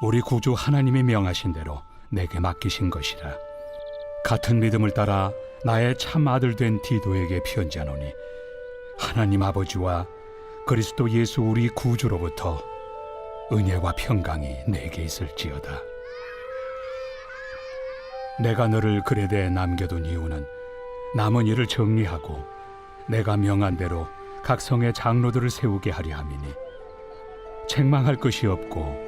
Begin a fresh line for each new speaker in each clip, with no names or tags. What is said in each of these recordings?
우리 구주 하나님이 명하신 대로 내게 맡기신 것이라. 같은 믿음을 따라 나의 참 아들 된 디도에게 편지하노니 하나님 아버지와 그리스도 예수 우리 구주로부터 은혜와 평강이 내게 있을지어다. 내가 너를 그레대에 남겨둔 이유는 남은 일을 정리하고 내가 명한 대로 각 성의 장로들을 세우게 하려 함이니 책망할 것이 없고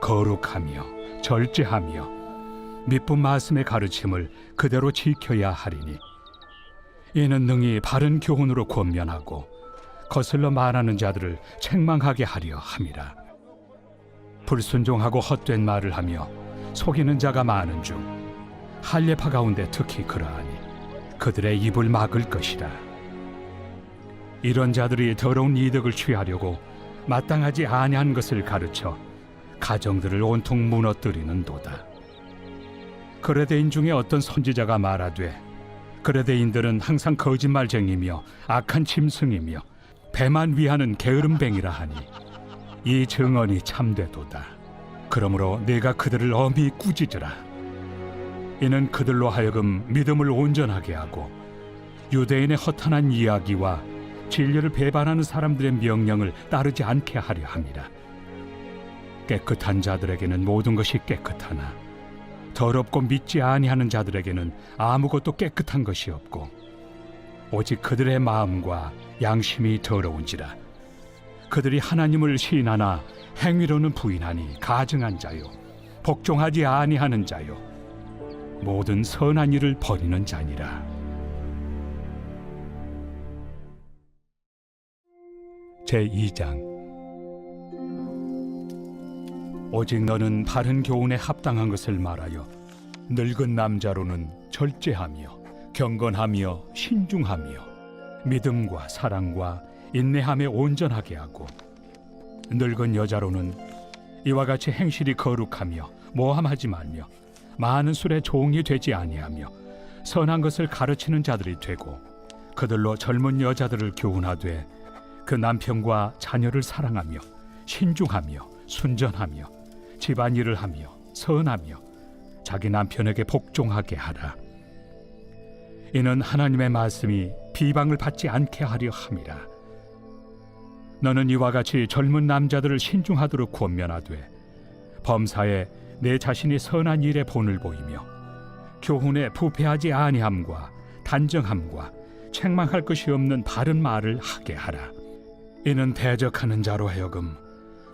거룩하며 절제하며 미쁜 말씀의 가르침을 그대로 지켜야 하리니 이는 능히 바른 교훈으로 권면하고 거슬러 말하는 자들을 책망하게 하려 함이라. 불순종하고 헛된 말을 하며 속이는 자가 많은 중 할례파 가운데 특히 그러하니 그들의 입을 막을 것이라. 이런 자들이 더러운 이득을 취하려고 마땅하지 아니한 것을 가르쳐 가정들을 온통 무너뜨리는도다. 그레데인 중에 어떤 선지자가 말하되 그레데인들은 항상 거짓말쟁이며 악한 짐승이며 배만 위하는 게으름뱅이라 하니 이 증언이 참되도다. 그러므로 내가 그들을 엄히 꾸짖으라. 이는 그들로 하여금 믿음을 온전하게 하고 유대인의 허탄한 이야기와 진리를 배반하는 사람들의 명령을 따르지 않게 하려 함이라. 깨끗한 자들에게는 모든 것이 깨끗하나 더럽고 믿지 아니하는 자들에게는 아무것도 깨끗한 것이 없고 오직 그들의 마음과 양심이 더러운지라. 그들이 하나님을 시인하나 행위로는 부인하니 가증한 자요 복종하지 아니하는 자요 모든 선한 일을 버리는 자니라. 제 2장 오직 너는 바른 교훈에 합당한 것을 말하여 늙은 남자로는 절제하며 경건하며 신중하며 믿음과 사랑과 인내함에 온전하게 하고 늙은 여자로는 이와 같이 행실이 거룩하며 모함하지 말며 많은 술에 종이 되지 아니하며 선한 것을 가르치는 자들이 되고 그들로 젊은 여자들을 교훈하되 그 남편과 자녀를 사랑하며 신중하며 순전하며 집안일을 하며 선하며 자기 남편에게 복종하게 하라. 이는 하나님의 말씀이 비방을 받지 않게 하려 함이라. 너는 이와 같이 젊은 남자들을 신중하도록 권면하되 범사에 내 자신이 선한 일에 본을 보이며 교훈에 부패하지 아니함과 단정함과 책망할 것이 없는 바른 말을 하게 하라. 이는 대적하는 자로 하여금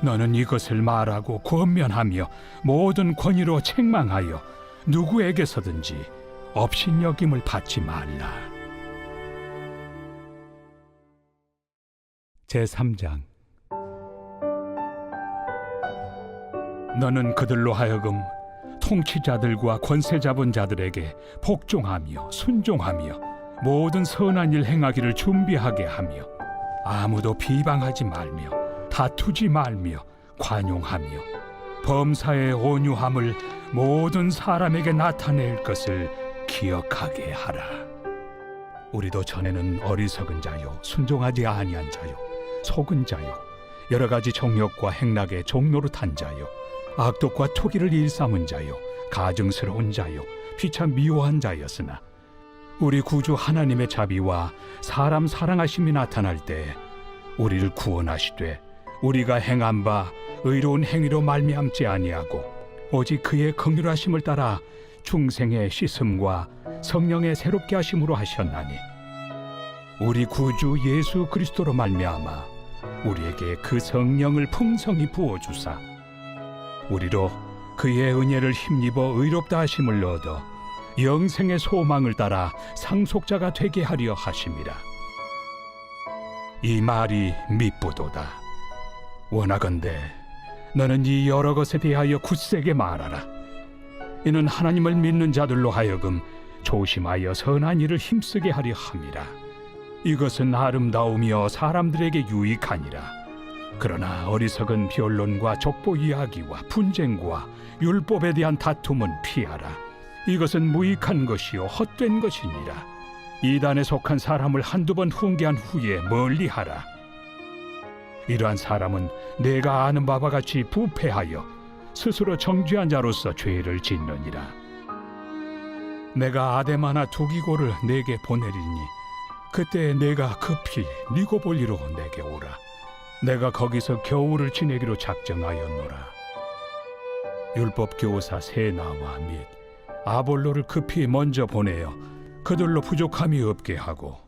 너는 이것을 말하고 권면하며 모든 권위로 책망하여 누구에게서든지 업신여김을 받지 말라. 제3장 너는 그들로 하여금 통치자들과 권세 잡은 자들에게 복종하며 순종하며 모든 선한 일 행하기를 준비하게 하며 아무도 비방하지 말며 다투지 말며 관용하며 범사의 온유함을 모든 사람에게 나타낼 것을 기억하게 하라. 우리도 전에는 어리석은 자요 순종하지 아니한 자요 속은 자요 여러 가지 정욕과 행락의 종로로 탄 자요 악독과 토기를 일삼은 자요 가증스러운 자요 피차 미워한 자였으나 우리 구주 하나님의 자비와 사람 사랑하심이 나타날 때 우리를 구원하시되 우리가 행한 바 의로운 행위로 말미암지 아니하고 오직 그의 긍휼하심을 따라 중생의 씻음과 성령의 새롭게 하심으로 하셨나니 우리 구주 예수 그리스도로 말미암아 우리에게 그 성령을 풍성히 부어 주사 우리로 그의 은혜를 힘입어 의롭다 하심을 얻어 영생의 소망을 따라 상속자가 되게 하려 하심이라. 이 말이 미쁘도다 원하건대 너는 이 여러 것에 대하여 굳세게 말하라. 이는 하나님을 믿는 자들로 하여금 조심하여 선한 일을 힘쓰게 하려 함이라. 이것은 아름다우며 사람들에게 유익하니라. 그러나 어리석은 변론과 족보 이야기와 분쟁과 율법에 대한 다툼은 피하라. 이것은 무익한 것이요 헛된 것이니라. 이단에 속한 사람을 한두 번 훈계한 후에 멀리하라 이러한 사람은 내가 아는 바와 같이 부패하여 스스로 정죄한 자로서 죄를 짓느니라. 내가 아데마나 두기고를 내게 보내리니 그때 내가 급히 니고볼리로 내게 오라. 내가 거기서 겨울을 지내기로 작정하였노라. 율법 교사 세나와 및 아볼로를 급히 먼저 보내어 그들로 부족함이 없게 하고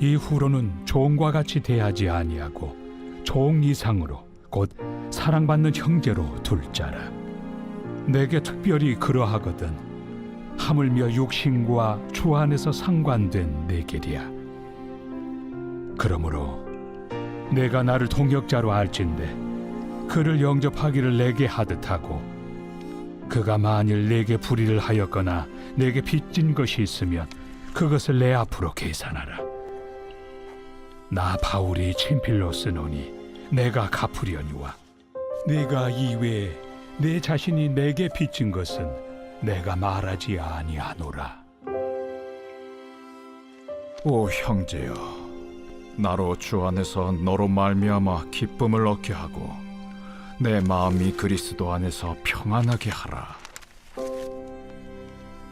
이후로는 종과 같이 대하지 아니하고 종 이상으로 곧 사랑받는 형제로 둘 자라. 내게 특별히 그러하거든 하물며 육신과 주 안에서 상관된 내 길이야. 그러므로 내가 나를 동역자로 알진대 그를 영접하기를 내게 하듯 하고 그가 만일 내게 불의를 하였거나 내게 빚진 것이 있으면 그것을 내 앞으로 계산하라. 나 바울이 친필로 쓰노니 내가 갚으려니와 네가 이외에 내 자신이 내게 빚진 것은 내가 말하지 아니하노라.
오 형제여 나로 주 안에서 너로 말미암아 기쁨을 얻게 하고 내 마음이 그리스도 안에서 평안하게 하라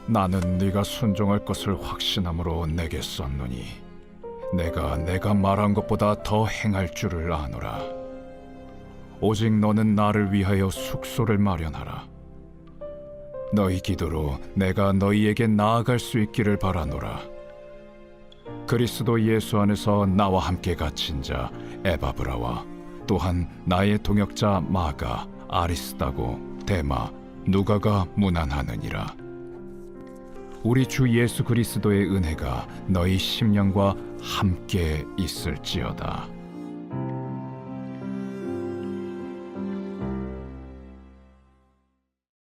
나는 네가 순종할 것을 확신함으로 내게 썼노니 내가 내가 말한 것보다 더 행할 줄을 아노라. 오직 너는 나를 위하여 숙소를 마련하라. 너희 기도로 내가 너희에게 나아갈 수 있기를 바라노라. 그리스도 예수 안에서 나와 함께 갇힌 자 에바브라와 또한 나의 동역자 마가 아리스다고 데마 누가가 문안하느니라 우리 주 예수 그리스도의 은혜가 너희 심령과 함께 있을지어다